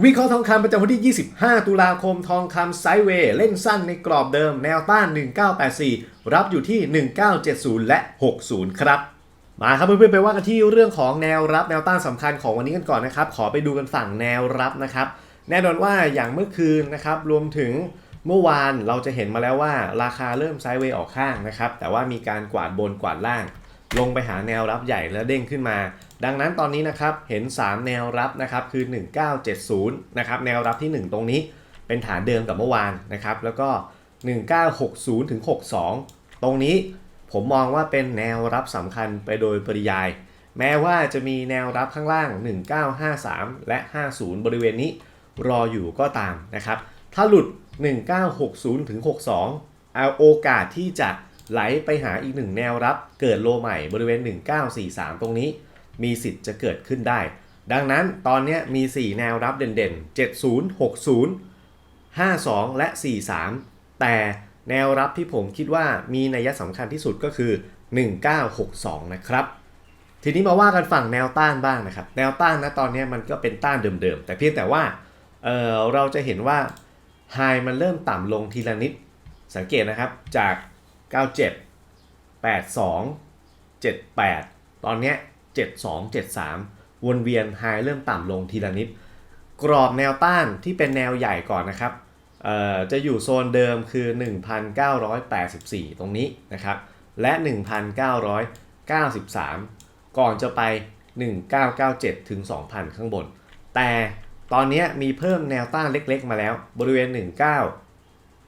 วิเคราะห์ทองคำประจำวันที่ 25 ตุลาคม ทองคำไซด์เวย์เล่นสั้นในกรอบเดิมแนวต้าน 1984 รับอยู่ที่ 1970 และ 60 ครับ มาครับเพื่อนๆไปว่ากันที่เรื่องของแนวรับแนวต้านสำคัญของวันนี้กันก่อนนะครับ ขอไปดูกันฝั่งแนวรับนะครับ แน่นอนว่าอย่างเมื่อคืนนะครับ รวมถึงเมื่อวานเราจะเห็นมาแล้วว่า ราคาเริ่มไซด์เวย์ออกข้างนะครับ แต่ว่ามีการกวาดบนกวาดล่าง ลงไปหาแนวรับใหญ่แล้วเด้งขึ้นมา ดังนั้นตอนนี้นะครับเห็น 3 แนวรับนะครับคือ 1970นะครับแนวรับที่ 1 ตรงนี้เป็นฐานเดิมกับเมื่อวานนะครับแล้วก็ 1960ถึง62 ตรงนี้ผมมองว่าเป็นแนวรับสำคัญไปโดยปริยาย แม้ว่าจะมีแนวรับข้างล่าง 1953 และ 50 บริเวณนี้รออยู่ก็ตามนะครับถ้าหลุด 1960ถึง62เอาโอกาสที่จะ ไหลไปหาอีกหนึ่งแนวรับ เกิดโลใหม่บริเวณ 1943 ตรงนี้ มีสิทธิ์จะเกิดขึ้นได้ ดังนั้นตอนนี้มี 4 แนวรับเด่นๆ 70 60 52 และ 43 แต่แนวรับที่ผมคิดว่ามีนัยสำคัญที่สุดก็คือ 1962 นะครับทีนี้มาว่ากันฝั่งแนวต้านบ้างนะครับ แนวต้านนะตอนนี้มันก็เป็นต้านเดิมๆ แต่เพียงแต่ว่าเเราเราจะเห็นว่าไฮมันเริ่มต่ำลงทีละนิด สังเกตนะครับจาก 97 82 78 ตอนเนี้ย72 73 วนเวียนไฮเริ่มต่ำลงทีละนิด กรอบแนวต้านที่เป็นแนวใหญ่ก่อนนะครับเอ่อจะอยู่โซนเดิมคือ 1,984 ตรงนี้นะครับ และ 1,993 ก่อนจะไป 1997 ถึง 2,000 ข้างบน แต่ตอนนี้มีเพิ่มแนวต้านเล็กๆมาแล้ว บริเวณ 1,9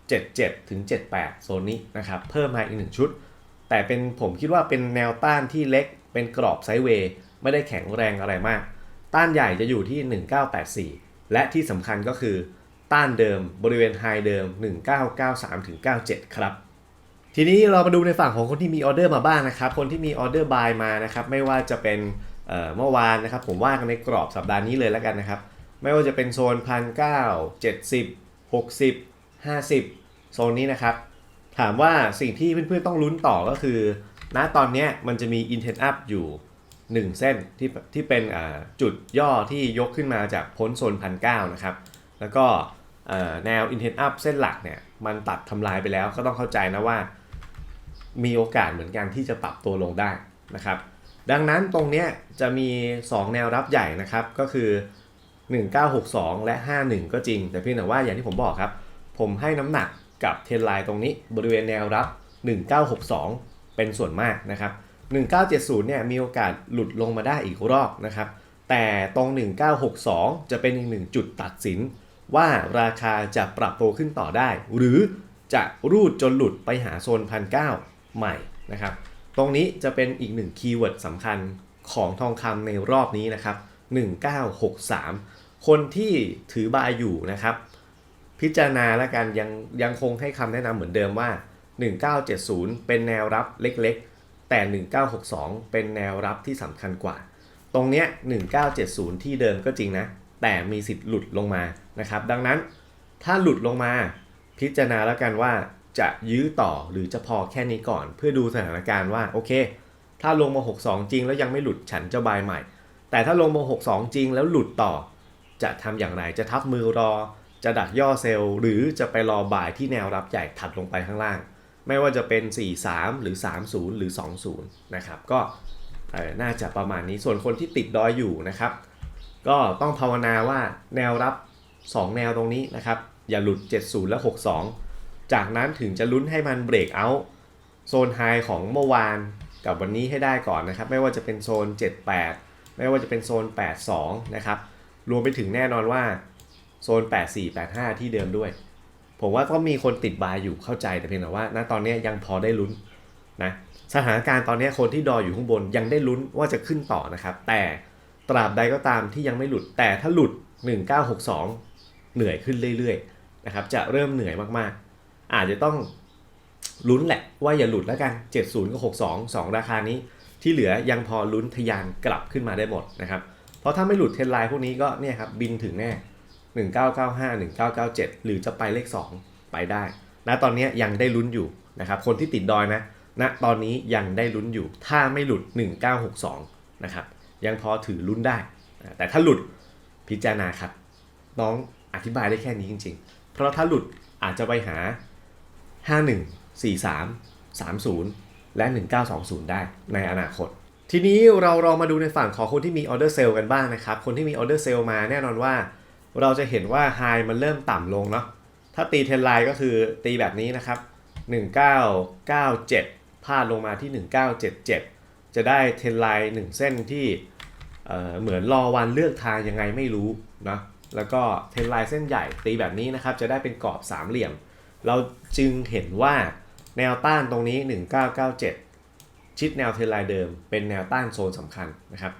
77 ถึง 78 โซนนี้นะครับ เพิ่มมาอีก 1 ชุด แต่เป็นผมคิดว่าเป็นแนวต้านที่เล็กเป็นกรอบไซด์เวย์ ไม่ได้แข็งแรงอะไรมาก ต้านใหญ่จะอยู่ที่ 1984 และที่สำคัญก็คือ ต้านเดิมบริเวณไฮเดิม 1993ถึง97 ครับ ทีนี้เรามาดูในฝั่งของคนที่มีออเดอร์มาบ้างนะครับ คนที่มีออเดอร์บายมานะครับไม่ว่าจะเป็นเอ่อเมื่อวานนะครับผมว่ากันในกรอบสัปดาห์นี้เลยแล้วกันนะครับ ไม่ว่าจะเป็นโซน 1,970 60 50 โซนนี้นะครับ ถามว่าสิ่งที่เพื่อนๆต้องลุ้นต่อก็คือณตอนนี้มันจะมี Intent Up อยู่ 1 เส้นที่ที่เป็นจุดย่อที่ยกขึ้นมาจากพ้นโซนพันเนะครับ แล้วก็เอ่อแนว Intent Up เส้นหลักเนี่ยมันตัดทำลายไปแล้วก็ต้องเข้าใจนะว่า มีโอกาสเหมือนกันที่จะปรับตัวลงได้นะครับ ดังนั้นตรงนี้จะมี 2 แนวรับใหญ่นะครับก็คือ 1962 และ 51 ก็จริง แต่เพียงแต่ว่าอย่างที่ผมบอกครับ ผมให้น้ำหนัก กับเทนไลน์ตรงนี้บริเวณแนวรับ 1962 เป็นส่วนมากนะครับ 1970 เนี่ยมีโอกาสหลุดลงมาได้อีกรอบนะครับ แต่ตรง 1962 จะเป็นอีกหนึ่งจุดตัดสิน ว่าราคาจะปรับตัวขึ้นต่อได้ หรือจะรูดจนหลุดไปหาโซนพันเใหม่นะครับ ตรงนี้จะเป็นอีกหนึ่งคีย์เวิร์ดสำคัญของทองคำในรอบนี้นะครับ 1963 คนที่ถือบายอยู่นะครับ พิจารณาแล้วกันยังยังคงให้คำแนะนำเหมือนเดิมว่า 1970 เป็นแนวรับเล็กๆ แต่ 1962 เป็นแนวรับที่สำคัญกว่า ตรงเนี้ย 1970 ที่เดิมก็จริงนะ แต่มีสิทธิ์หลุดลงมานะครับ ดังนั้นถ้าหลุดลงมาพิจารณาแล้วกันว่าจะยื้อต่อหรือจะพอแค่นี้ก่อน เพื่อดูสถานการณ์ว่าโอเค ถ้าลงมา 62 จริงแล้วยังไม่หลุดฉันจะบายใหม่ แต่ถ้าลงมา 62 จริงแล้วหลุดต่อ จะทำอย่างไรจะทับมือรอ จะดักย่อเซลล์หรือจะไปรอบ่ายที่แนวรับใหญ่ถัดลงไปข้างล่าง ไม่ว่าจะเป็น 43 หรือ 30 หรือ 20 นะครับ ก็น่าจะประมาณนี้ส่วนคนที่ติดดอยอยู่นะครับ ก็ต้องภาวนาว่าแนวรับ 2 แนวตรงนี้นะครับ อย่าหลุด 70 และ 62 จากนั้นถึงจะลุ้นให้มันเบรกเอาโซนไฮของเมื่อวานกับวันนี้ให้ได้ก่อนนะครับ ไม่ว่าจะเป็นโซน 78 ไม่ว่าจะเป็นโซน 82 นะครับ รวมไปถึงแน่นอนว่า โซน 84 85 ที่เดิมด้วย ผมว่าก็มีคนติดบายอยู่เข้าใจแต่เพียงแต่ว่า ณตอนนี้ยังพอได้ลุ้นนะสถานการณ์ตอนนี้คนที่ดออยู่ข้างบนยังได้ลุ้นว่าจะขึ้นต่อนะครับ แต่ตราบใดก็ตามที่ยังไม่หลุด แต่ถ้าหลุด 1962 เหนื่อยขึ้นเรื่อยๆนะครับจะเริ่มเหนื่อยมากๆ อาจจะต้องลุ้นแหละว่าอย่าหลุดแล้วกัน 70กับ62 2 ราคานี้ที่เหลือยังพอลุ้นทะยานกลับขึ้นมาได้หมดนะครับ เพราะถ้าไม่หลุดเทรนไลน์พวกนี้ก็เนี่ยครับบินถึงแน่ 1995 1997 หรือจะไปเลข 2 ไปได้ณตอนนี้ยังได้ลุ้นอยู่นะครับคนที่ติดดอยนะณตอนนี้ยังได้ลุ้นอยู่ ถ้าไม่หลุด 1962นะครับยังพอถือลุ้นได้ แต่ถ้าหลุดพิจารณาครับ น้องอธิบายได้แค่นี้จริง ๆ เพราะถ้าหลุดอาจจะไปหา 51 43 30 และ 1920 ได้ในอนาคต ทีนี้เราเรามาดูในฝั่งของคนที่มีออเดอร์เซลกันบ้างนะครับ คนที่มีออเดอร์เซลมาแน่นอนว่า เราจะเห็นว่าไฮมันเริ่มต่ำลงเนาะถ้าตีเทรนไลน์ก็คือตีแบบนี้นะครับ 1997พาดลงมาที่ 1977 จะได้เทรนไลน์1เส้นที่เเหมือนรอวันเลือกทางยังไงไม่รู้นะแล้วก็เทรนไลน์เส้นใหญ่ตีแบบนี้นะครับ จะได้เป็นกรอบสามเหลี่ยม เราจึงเห็นว่าแนวต้านตรงนี้ 1997 ชิดแนวเทรนไลน์เดิม เป็นแนวต้านโซนสำคัญนะครับ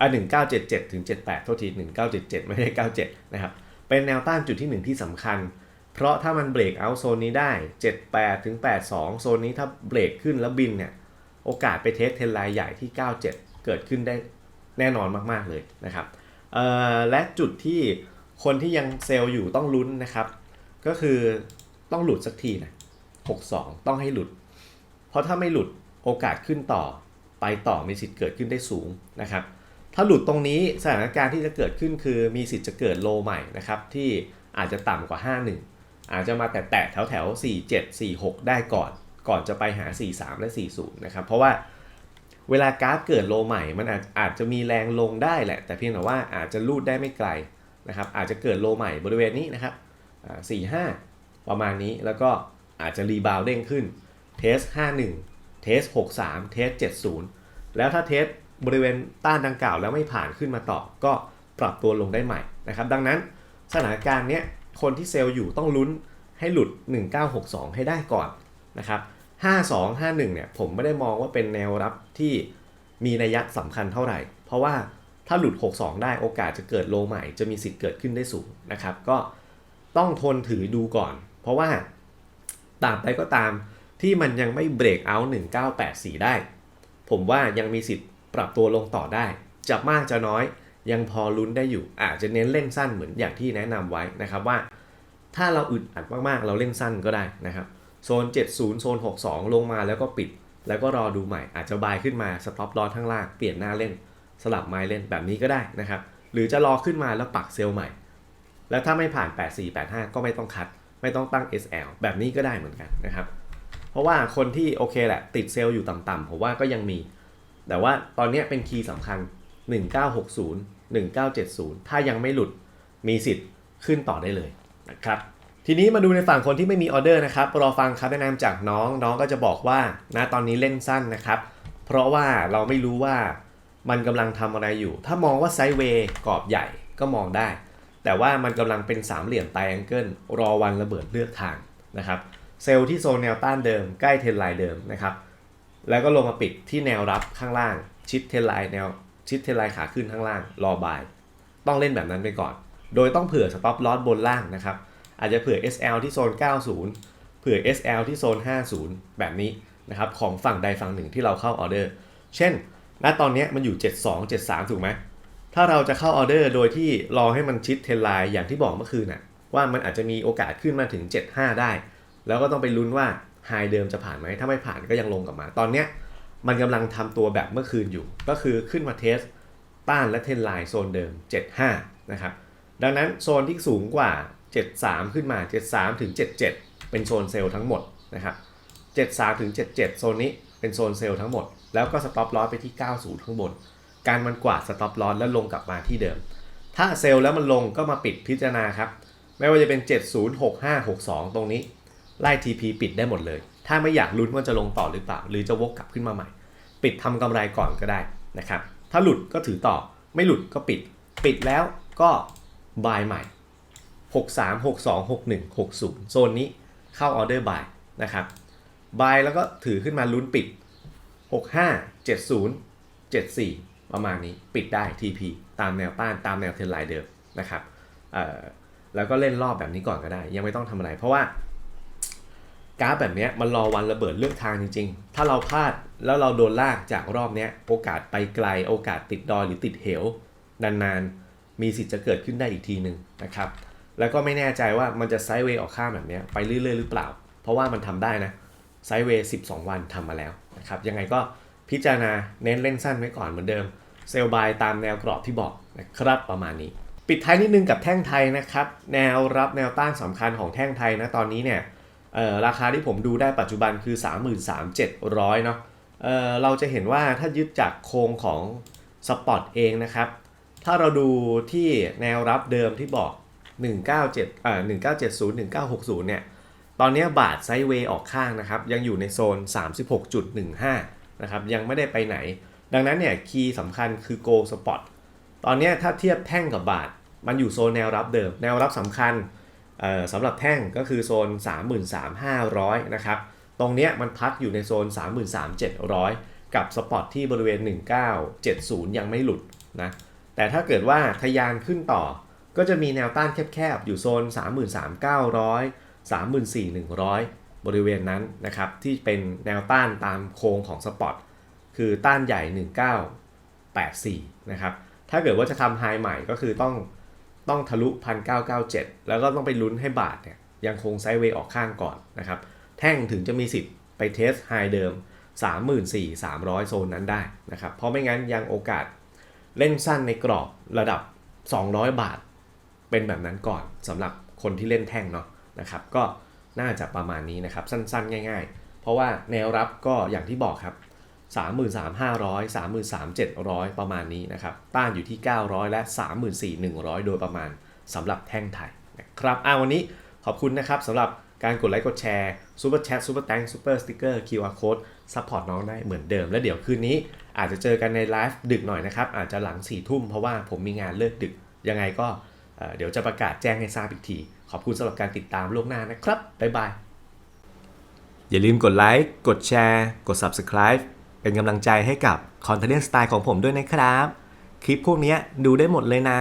อะ1977 ถึง 78 โทษที 1977 ไม่ได้ 97 นะครับ เป็นแนวต้านจุดที่ 1 ที่สำคัญ เพราะถ้ามันเบรกเอาโซนนี้ได้ 78 ถึง 82 โซนนี้ถ้าเบรกขึ้นแล้วบินเนี่ย โอกาสไปเทสเทนไลน์ใหญ่ที่ 97 เกิดขึ้นได้แน่นอนมาก ๆ เลยนะครับและจุดที่คนที่ยังเซลล์อยู่ต้องลุ้นนะครับ ก็คือต้องหลุดสักทีนะ62 ต้องให้หลุด เพราะถ้าไม่หลุดโอกาสขึ้นต่อไปต่อมีสิทธิ์เกิดขึ้นได้สูงนะครับ ถ้าหลุดตรงนี้สถานการณ์ที่จะเกิดขึ้นคือมีสิทธิ์จะเกิดโลใหม่นะครับที่อาจจะต่ำกว่า 51 อาจจะมาแตะแถวแถว47 46 ได้ก่อน ก่อนจะไปหา 43 และ 40 นะครับ เพราะว่าเวลากราฟเกิดโลใหม่มันอาจอาจจะมีแรงลงได้แหละ แต่เพียงแต่ว่าอาจจะลูดได้ไม่ไกลนะครับอาจจะเกิดโลใหม่บริเวณนี้นะครับอ่า45ประมาณนี้แล้วก็อาจจะรีบาวเด้งขึ้นเทส51 เทส63 เทส70 แล้วถ้าเทส บริเวณต้านดังกล่าวแล้วไม่ผ่านขึ้นมาต่อ ก็ปรับตัวลงได้ใหม่นะครับ ดังนั้นสถานการณ์เนี้ยคนที่เซลล์อยู่ต้องลุ้นให้หลุด 1962 ให้ได้ก่อนนะครับ5251 เนี่ยผมไม่ได้มองว่าเป็นแนวรับที่มีนัยยะสำคัญเท่าไหร่ เพราะว่าถ้าหลุด 62 ได้โอกาสจะเกิดโลใหม่จะมีสิทธิ์เกิดขึ้นได้สูงนะครับ ก็ต้องทนถือดูก่อน เพราะว่าตาบใดก็ตามที่มันยังไม่เบรกเอา 1984 ได้ ผมว่ายังมีสิทธิ์ ปรับตัวลงต่อได้ จะมากจะน้อยยังพอลุ้นได้อยู่ อาจจะเน้นเล่นสั้นเหมือนอย่างที่แนะนำไว้นะครับว่า ถ้าเราอึดอัดมากๆ เราเล่นสั้นก็ได้นะครับโซน 70 โซน 62 ลงมาแล้วก็ปิด แล้วก็รอดูใหม่อาจจะบายขึ้นมาสต็อปลอสข้างล่างเปลี่ยนหน้าเล่น สลับไม้เล่นแบบนี้ก็ได้นะครับหรือจะรอขึ้นมาแล้วปักเซลล์ใหม่ แล้วถ้าไม่ผ่าน 84 85 ก็ไม่ต้องคัด ไม่ต้องตั้ง SL แบบนี้ก็ได้เหมือนกันนะครับเพราะว่าคนที่โอเคแหละติดเซลล์อยู่ต่ำๆผมว่าก็ยังมี แต่ว่าตอนนี้เป็นคีย์สำคัญ 1960 1970 ถ้ายังไม่หลุดมีสิทธิ์ขึ้นต่อได้เลยนะครับทีนี้มาดูในฝั่งคนที่ไม่มีออเดอร์นะครับรอฟังคำแนะนำจากน้องน้องก็จะบอกว่านะตอนนี้เล่นสั้นนะครับ เพราะว่าเราไม่รู้ว่ามันกำลังทำอะไรอยู่ ถ้ามองว่าไซด์เวย์กรอบใหญ่ก็มองได้ แต่ว่ามันกำลังเป็นสามเหลี่ยมไตแองเกิลรอวันระเบิดเลือกทางนะครับเซลล์ที่โซนแนวต้านเดิมใกล้เทรนไลน์เดิมนะครับ แล้วก็ลงมาปิดที่แนวรับข้างล่าง ชิดเทรนไลน์แนวชิดเทรนไลน์ขาขึ้นข้างล่าง รอบาย ต้องเล่นแบบนั้นไปก่อน โดยต้องเผื่อสต็อปลอสบนล่างนะครับ อาจจะเผื่อ SL ที่โซน 90 เผื่อ SL ที่โซน 50 แบบนี้นะครับของฝั่งใดฝั่งหนึ่งที่เราเข้าออเดอร์ เช่น ณ ตอนนี้มันอยู่ 72 73 ถูกไหม ถ้าเราจะเข้าออเดอร์โดยที่รอให้มันชิดเทรนไลน์อย่างที่บอกเมื่อคืนน่ะว่ามันอาจจะมีโอกาสขึ้นมาถึง 75 ได้ แล้วก็ต้องไปลุ้นว่า ไฮเดิมจะผ่านไหมถ้าไม่ผ่านก็ยังลงกลับมา ตอนเนี้ยมันกำลังทำตัวแบบเมื่อคืนอยู่ ก็คือขึ้นมาเทสต้านและเทนไลน์โซนเดิม 75 นะครับ ดังนั้นโซนที่สูงกว่า 73 ขึ้นมา 73 ถึง 77 เป็นโซนเซลล์ทั้งหมดนะครับ 73 ถึง 77 โซนนี้เป็นโซนเซลล์ทั้งหมด แล้วก็สต็อปลอสไปที่ 90 ข้างบน การมันกวาดสต็อปลอสแล้วลงกลับมาที่เดิม ถ้าเซลล์แล้วมันลงก็มาปิดพิจารณาครับ ไม่ว่าจะเป็น 70 65 62 ตรงนี้ ไล่ TP ปิดได้หมดเลย ถ้าไม่อยากลุ้นว่าจะลงต่อหรือเปล่า หรือจะวกกลับขึ้นมาใหม่ ปิดทำกำไรก่อนก็ได้นะครับ ถ้าหลุดก็ถือต่อ ไม่หลุดก็ปิด ปิดแล้วก็บายใหม่ 63 62 61 60 โซนนี้เข้าออเดอร์บายนะครับบายแล้วก็ถือขึ้นมาลุ้นปิด 65 70 74 ประมาณนี้ปิดได้ TP ตามแนวต้านตามแนวเทรนไลน์เดิมนะครับแล้วก็เล่นรอบแบบนี้ก่อนก็ได้ ยังไม่ต้องทำอะไรเพราะว่า กราฟแบบนี้มันรอวันระเบิดเลือกทางจริง ๆ ถ้าเราพลาดแล้วเราโดนลากจากรอบนี้โอกาสไปไกล โอกาสติดดอยหรือติดเหวนานๆ มีสิทธิ์จะเกิดขึ้นได้อีกทีหนึ่งนะครับ แล้วก็ไม่แน่ใจว่ามันจะไซด์เวย์ออกข้ามแบบนี้ไปเรื่อยๆ หรือเปล่า เพราะว่ามันทำได้นะไซด์เวย์ 12 วันทำมาแล้วนะครับ ยังไงก็พิจารณาเน้นเล่นสั้นไว้ก่อนเหมือนเดิม เซลล์บายตามแนวกรอบที่บอกนะครับประมาณนี้ ปิดท้ายนิดนึงกับแท่งไทยนะครับ แนวรับแนวต้านสำคัญของแท่งไทยนะตอนนี้เนี่ย เออราคาที่ผมดูได้ปัจจุบันคือ 33,700เนาะเออเราจะเห็นว่าถ้ายึดจากโครงของสปอตเองนะครับ ถ้าเราดูที่แนวรับเดิมที่บอก 197เอ่อ1970 1960 เนี่ย ตอนนี้บาทไซด์เวย์ออกข้างนะครับ ยังอยู่ในโซน 36.15 นะครับ ยังไม่ได้ไปไหน ดังนั้นเนี่ย คีย์สำคัญคือ Go Spot ตอนนี้ถ้าเทียบแท่งกับบาท มันอยู่โซนแนวรับเดิม แนวรับสำคัญ สำหรับแท่งก็คือโซน 33,500 นะครับ ตรงเนี้ยมันพักอยู่ในโซน 33,700 กับสปอตที่บริเวณ 1970 ยังไม่หลุดนะ แต่ถ้าเกิดว่าทะยานขึ้นต่อ ก็จะมีแนวต้านแคบๆ อยู่โซน 33,900 34,100 บริเวณนั้นนะครับ ที่เป็นแนวต้านตามโค้งของสปอตคือต้านใหญ่ 1984 นะครับ ถ้าเกิดว่าจะทำไฮใหม่ก็คือต้อง ต้องทะลุ 1997 แล้วก็ต้องไปลุ้นให้บาทเนี่ยยังคงไซด์เวย์ออกข้างก่อนนะครับ แท่งถึงจะมีสิทธิ์ไปเทสไฮเดิม 34,300 โซนนั้นได้นะครับ เพราะไม่งั้นยังโอกาสเล่นสั้นในกรอบระดับ 200 บาท เป็นแบบนั้นก่อนสำหรับคนที่เล่นแท่งเนาะนะครับ ก็น่าจะประมาณนี้นะครับ สั้นๆ ง่าย ๆ เพราะว่าแนวรับก็อย่างที่บอกครับ 33,500 33,700 ประมาณนี้นะครับ ต้านอยู่ที่ 900 และ 34,100 โดยประมาณสำหรับแท่งไทยนะครับอ่าวันนี้ขอบคุณนะครับสำหรับการกดไลค์กดแชร์ซูเปอร์แชทซูเปอร์แตงซูเปอร์สติ๊กเกอร์ QR Code ซัพพอร์ตน้องได้เหมือนเดิม และเดี๋ยวคืนนี้ อาจจะเจอกันในไลฟ์ดึกหน่อยนะครับ อาจจะหลัง4ี่ทุ่มเพราะว่าผมมีงานเลิกดึก ยังไงก็เเดี๋ยวจะประกาศแจ้งให้ทราบอีกที ขอบคุณสำหรับการติดตามล่วงหน้านะครับ บ๊ายบาย อย่าลืมกดไลค์กดแชร์ กด Subscribe เป็นกำลังใจให้กับคอนเทนต์สไตล์ของผมด้วยนะครับ คลิปพวกนี้ดูได้หมดเลยนะ